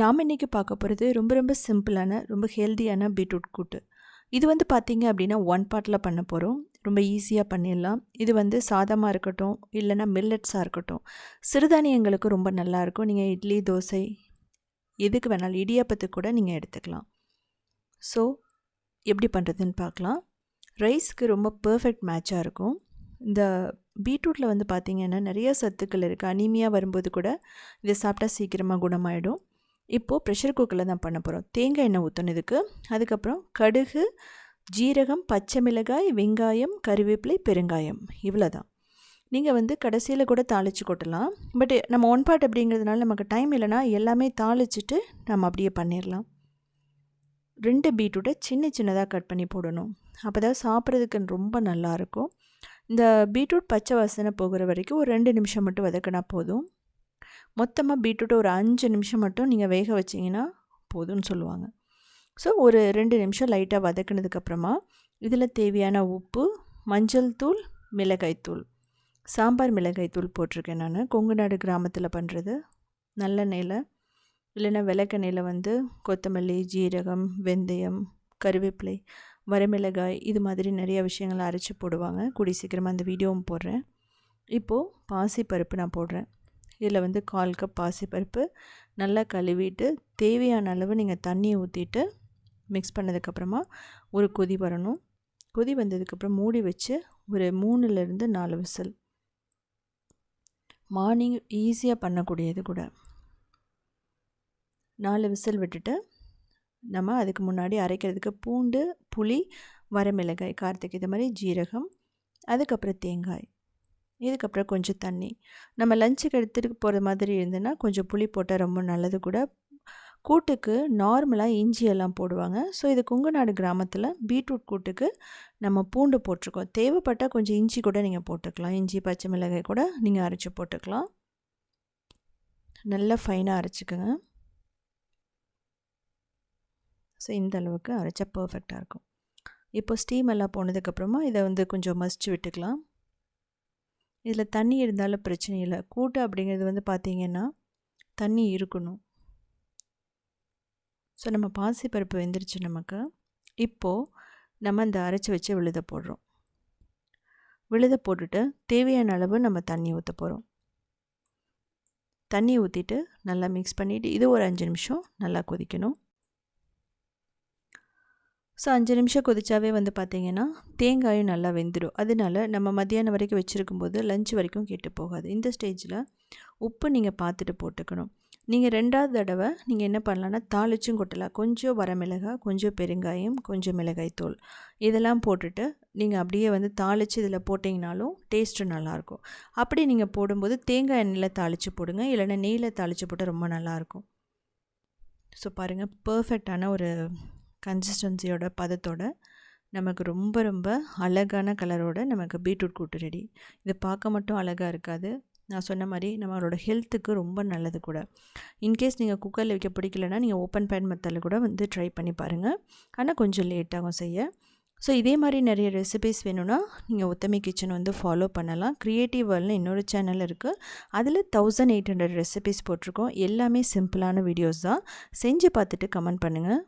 நாம் இன்றைக்கி பார்க்க போகிறது ரொம்ப ரொம்ப சிம்பிளான ரொம்ப ஹெல்த்தியான பீட்ரூட் கூட்டு. இது வந்து பார்த்திங்க அப்படின்னா ஒன் பார்ட்டில் பண்ண போகிறோம் ரொம்ப ஈஸியாக பண்ணிடலாம். இது வந்து சாதமாக இருக்கட்டும் இல்லைன்னா மில்லட்ஸாக இருக்கட்டும். சிறுதானியங்களுக்கு ரொம்ப நல்லாயிருக்கும் நீங்கள் இட்லி தோசை எதுக்கு வேணாலும் இடியாப்பத்துக்கு கூட நீங்கள் எடுத்துக்கலாம். ஸோ எப்படி பண்ணுறதுன்னு பார்க்கலாம். ரைஸ்க்கு ரொம்ப பர்ஃபெக்ட் மேட்சாக இருக்கும். இந்த பீட்ரூட்டில் வந்து பார்த்திங்கன்னா நிறைய சத்துக்கள் இருக்குது அனிமியாக வரும்போது கூட இதை சாப்பிட்டா சீக்கிரமாக குணமாயிடும். இப்போது ப்ரெஷர் குக்கரில் தான் பண்ண போகிறோம் தேங்காய் எண்ணெய் ஊற்றினதுக்கு அதுக்கப்புறம் கடுகு ஜீரகம் பச்சை மிளகாய் வெங்காயம் கருவேப்பிலை பெருங்காயம். இவ்வளோ தான் நீங்கள் வந்து கடைசியில் கூட தாளித்து கொட்டலாம். பட் நம்ம ஒன் பார்ட் அப்படிங்கிறதுனால நமக்கு டைம் இல்லைனா எல்லாமே தாளிச்சிட்டு நம்ம அப்படியே பண்ணிடலாம் ரெண்டு பீட்ரூட்டை சின்ன சின்னதாக கட் பண்ணி போடணும். அப்போ தான் சாப்பிட்றதுக்கு ரொம்ப நல்லாயிருக்கும் இந்த பீட்ரூட் பச்சை வாசனை போகிற வரைக்கும் ஒரு ரெண்டு நிமிஷம் மட்டும் வதக்கினா போதும். மொத்தமாக பீட்ரூட்டை ஒரு அஞ்சு நிமிஷம் மட்டும் நீங்கள் வேக வச்சிங்கன்னா போதும்னு சொல்லுவாங்க. ஸோ ஒரு ரெண்டு நிமிஷம் லைட்டாக வதக்கினதுக்கப்புறமா இதில் தேவையான உப்பு மஞ்சள் தூள் மிளகாய்த்தூள் சாம்பார் மிளகாய் தூள் போட்டிருக்கேன் நான். கொங்கு நாடு கிராமத்தில் பண்ணுறது நல்லெண்ணெயில் இல்லைன்னா விளக்கெண்ணெயில் வந்து கொத்தமல்லி ஜீரகம் வெந்தயம் கருவேப்பிலை வரமிளகாய் இது மாதிரி நிறைய விஷயங்களை அரைச்சி போடுவாங்க. கூடி சீக்கிரமாக அந்த வீடியோவும் போடுறேன். இப்போது பாசி பருப்பு நான் போடுறேன். இதில் வந்து கால் கப் பாசிப்பருப்பு நல்லா கழுவிட்டு தேவையான அளவு நீங்கள் தண்ணியை ஊற்றிட்டு மிக்ஸ் பண்ணதுக்கப்புறமா ஒரு கொதி வரணும். கொதி வந்ததுக்கப்புறம் மூடி வச்சு ஒரு மூணுலேருந்து நாலு விசில். மார்னிங் ஈஸியாக பண்ணக்கூடியது கூட. நாலு விசில் விட்டுட்டு நம்ம அதுக்கு முன்னாடி அரைக்கிறதுக்கு பூண்டு புளி வரமிளகாய் கார்த்திகை இது மாதிரி ஜீரகம் அதுக்கப்புறம் தேங்காய். இதுக்கப்புறம் கொஞ்சம் தண்ணி. நம்ம லஞ்சுக்கு எடுத்துகிட்டு போகிற மாதிரி இருந்ததுன்னா கொஞ்சம் புளி போட்டால் ரொம்ப நல்லது கூட. கூட்டுக்கு நார்மலாக இஞ்சி எல்லாம் போடுவாங்க. ஸோ இது குங்குநாடு கிராமத்தில் பீட்ரூட் கூட்டுக்கு நம்ம பூண்டு போட்டிருக்கோம். தேவைப்பட்டால் கொஞ்சம் இஞ்சி கூட நீங்கள் போட்டுக்கலாம். இஞ்சி பச்சை மிளகாய் கூட நீங்கள் அரைச்சி போட்டுக்கலாம். நல்லா ஃபைனாக அரைச்சிக்கோங்க. ஸோ இந்த அளவுக்கு அரைச்சா பர்ஃபெக்டாக இருக்கும். இப்போ ஸ்டீம் எல்லாம் போனதுக்கப்புறமா இதை வந்து கொஞ்சம் மசிச்சு விட்டுக்கலாம். இதில் தண்ணி இருந்தாலும் பிரச்சனை இல்லை. கூட்டு அப்படிங்கிறது வந்து பார்த்திங்கன்னா தண்ணி இருக்கணும். ஸோ நம்ம பாசிப்பருப்பு வெந்துருச்சு நமக்கு. இப்போது நம்ம இந்த அரைச்சி வச்சு விழுத போடுறோம். விழுத போட்டுட்டு தேவையான அளவு நம்ம தண்ணி ஊற்ற போகிறோம் தண்ணி ஊற்றிட்டு நல்லா மிக்ஸ் பண்ணிவிட்டு இது ஒரு அஞ்சு நிமிஷம் நல்லா கொதிக்கணும். ஸோ அஞ்சு நிமிஷம் கொதிச்சாவே வந்து பார்த்திங்கன்னா தேங்காயும் நல்லா வெந்துடும் அதனால நம்ம மத்தியானம் வரைக்கும் வச்சுருக்கும் போது லஞ்ச் வரைக்கும் கெட்டு போகாது. இந்த ஸ்டேஜில் உப்பு நீங்கள் பார்த்துட்டு போட்டுக்கணும். நீங்கள் ரெண்டாவது தடவை நீங்கள் என்ன பண்ணலான்னா தாளிச்சும் கொட்டலாம். கொஞ்சம் வரமிளகாய் கொஞ்சம் பெருங்காயம் கொஞ்சம் மிளகாய் தூள் இதெல்லாம் போட்டுட்டு நீங்கள் அப்படியே வந்து தாளித்து இதில் போட்டிங்கனாலும் டேஸ்ட்டு நல்லாயிருக்கும் அப்படி நீங்கள் போடும்போது தேங்காய் எண்ணெயில் தாளித்து போடுங்க. இல்லைன்னா நெய்யில் தாளித்து போட்டால் ரொம்ப நல்லாயிருக்கும் ஸோ பாருங்கள் பர்ஃபெக்டான ஒரு கன்சிஸ்டன்சியோட பதத்தோட நமக்கு ரொம்ப ரொம்ப அழகான கலரோட நமக்கு பீட்ரூட் கூட்டு ரெடி இதை பார்க்க மட்டும் அழகாக இருக்காது. நான் சொன்ன மாதிரி நம்மளோட ஹெல்த்துக்கு ரொம்ப நல்லது கூட. இன்கேஸ் நீங்கள் குக்கரில் வைக்க பிடிக்கலன்னா நீங்கள் ஓப்பன் பேன் மெத்தடில் கூட வந்து ட்ரை பண்ணி பாருங்கள் ஆனால் கொஞ்சம் லேட்டாகும் செய்ய. ஸோ இதே மாதிரி நிறைய ரெசிபிஸ் வேணும்னா நீங்கள் ஒத்தமை கிச்சன் வந்து ஃபாலோ பண்ணலாம். க்ரியேட்டிவ் வேர்ல்னு இன்னொரு சேனல் இருக்குது அதில் தௌசண்ட் எயிட் ஹண்ட்ரட் ரெசிபிஸ் போட்டிருக்கோம். எல்லாமே சிம்பிளான வீடியோஸ் தான். செஞ்சு பார்த்துட்டு கமெண்ட் பண்ணுங்கள்